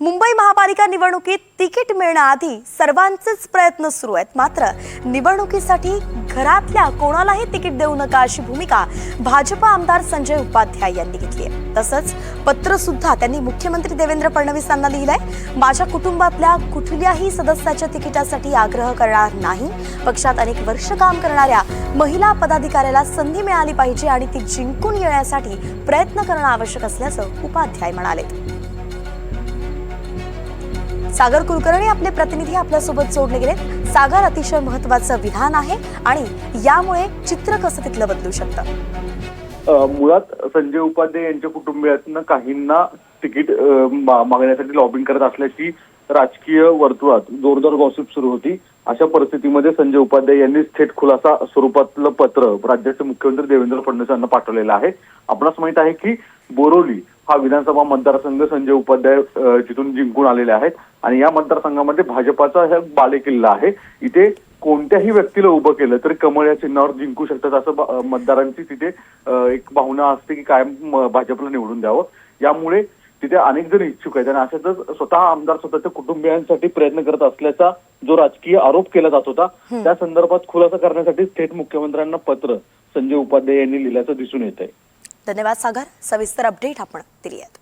मुंबई महापालिका निवडणुकीत तिकीट मिळण्याआधी सर्वांचेच प्रयत्न सुरू आहेत. मात्र निवडणुकीसाठी घरातल्या कोणालाही तिकीट देऊ नका अशी भूमिका भाजपा आमदार संजय उपाध्याय यांनी घेतली आहे. तसंच पत्र सुद्धा त्यांनी मुख्यमंत्री देवेंद्र फडणवीस यांना लिहिलंय माझ्या कुटुंबातल्या कुठल्याही सदस्याच्या तिकिटासाठी आग्रह करणार नाही. पक्षात अनेक वर्ष काम करणाऱ्या महिला पदाधिकाऱ्याला संधी मिळाली पाहिजे आणि ती जिंकून येण्यासाठी प्रयत्न करणं आवश्यक असल्याचं उपाध्याय म्हणाले सागर कुलकर्णी आपले प्रतिनिधी आपल्यासोबत जोडले गेले सागर अतिशय महत्वाचं विधान आहे आणि यामुळे चित्र कसं तिथलं बदलू शकतं? मुळात संजय उपाध्ये यांच्या कुटुंबियातनं काहींना तिकीट मा- मागण्यासाठी लॉबिंग करत असल्याची राजकीय वर्तुळात जोरदार गॉसिप सुरू होती. अशा परिस्थितीमध्ये संजय उपाध्याय यांनी थेट खुलासा स्वरूपातलं पत्र राज्याचे मुख्यमंत्री देवेंद्र फडणवीस यांना पाठवलेलं आहे. आपणास माहीत आहे की बोरोली हा विधानसभा मतदारसंघ संजय उपाध्याय अ, जिथून जिंकून आलेले आहेत. आणि या मतदारसंघामध्ये भाजपाचा हा बालेकिल्ला आहे. इथे कोणत्याही व्यक्तीला उभं केलं तरी कमळ या चिन्हावर जिंकू शकतात असं मतदारांची तिथे एक भावना असते की कायम भाजपला निवडून द्यावं. यामुळे तिथे अनेक जण इच्छुक आहेत आणि अशातच स्वतः आमदार स्वतःच्या कुटुंबियांसाठी प्रयत्न करत असल्याचा जो राजकीय आरोप केला जात होता त्या संदर्भात खुलासा करण्यासाठी थेट मुख्यमंत्र्यांना पत्र संजय उपाध्याय यांनी लिहिल्याचं दिसून येत आहे धन्यवाद सागर. सविस्तर अपडेट आपण दिली आहेत